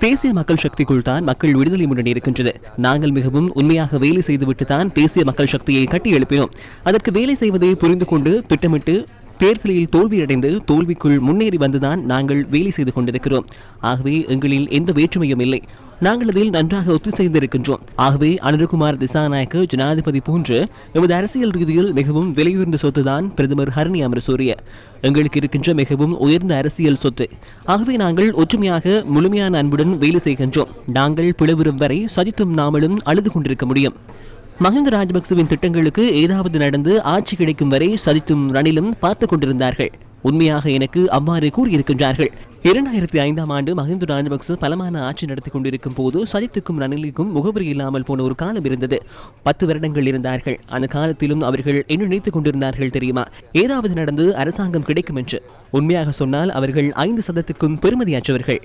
தேசிய மக்கள் சக்திக்குள் தான் மக்கள் விடுதலை முன்னணி இருக்கின்றது நாங்கள் மிகவும் உண்மையாக வேலை செய்துவிட்டு தான் தேசிய மக்கள் சக்தியை கட்டி எழுப்பினோம் அதற்கு வேலை செய்வதை புரிந்து கொண்டு திட்டமிட்டு தேர்தலில் தோல்வியடைந்து தோல்விக்குள் முன்னேறி வந்துதான் நாங்கள் வேலை செய்து கொண்டிருக்கிறோம். ஆகவே எங்களில் எந்த வேற்றுமையும் இல்லை. நாங்கள் அதில் நன்றாக ஒத்துழைந்திருக்கின்றோம் ஆகவே அனுருகுமார் திசாநாயக்க ஜனாதிபதி போன்று எமது அரசியல் ரீதியில் மிகவும் விலையுயர்ந்த சொத்துதான் பிரதமர் ஹரணி அமரசூரிய. எங்களுக்கு இருக்கின்ற மிகவும் உயர்ந்த அரசியல் சொத்து. ஆகவே நாங்கள் ஒற்றுமையாக முழுமையான அன்புடன் வேலை செய்கின்றோம். நாங்கள் பிளவுறும் வரை சதித்தும் நாமளும் அழுது கொண்டிருக்க முடியும். மஹிந்த ராஜபக்சவின் திட்டங்களுக்கு ஏதாவது நடந்து ஆட்சி கிடைக்கும் வரை சதித்தும் ரணிலும் பார்த்து கொண்டிருந்தார்கள். உண்மையாக எனக்கு அவ்வாறு கூறியிருக்கின்றார்கள். இரண்டாயிரத்தி ஐந்தாம் ஆண்டு மஹிந்த ராஜபக்ச பலமான ஆட்சி நடத்தி கொண்டிருக்கும் போது சதித்துக்கும் ரணிலுக்கும் முகவரி இல்லாமல் போன ஒரு காலம் இருந்தது. பத்து வருடங்கள் இருந்தார்கள். அந்த காலத்திலும் அவர்கள் என்ன நினைத்துக் கொண்டிருந்தார்கள் தெரியுமா? ஏதாவது நடந்து அரசாங்கம் கிடைக்கும் என்று. உண்மையாக சொன்னால் அவர்கள் ஐந்து சதத்திற்கும் பெருமதியாற்றவர்கள்.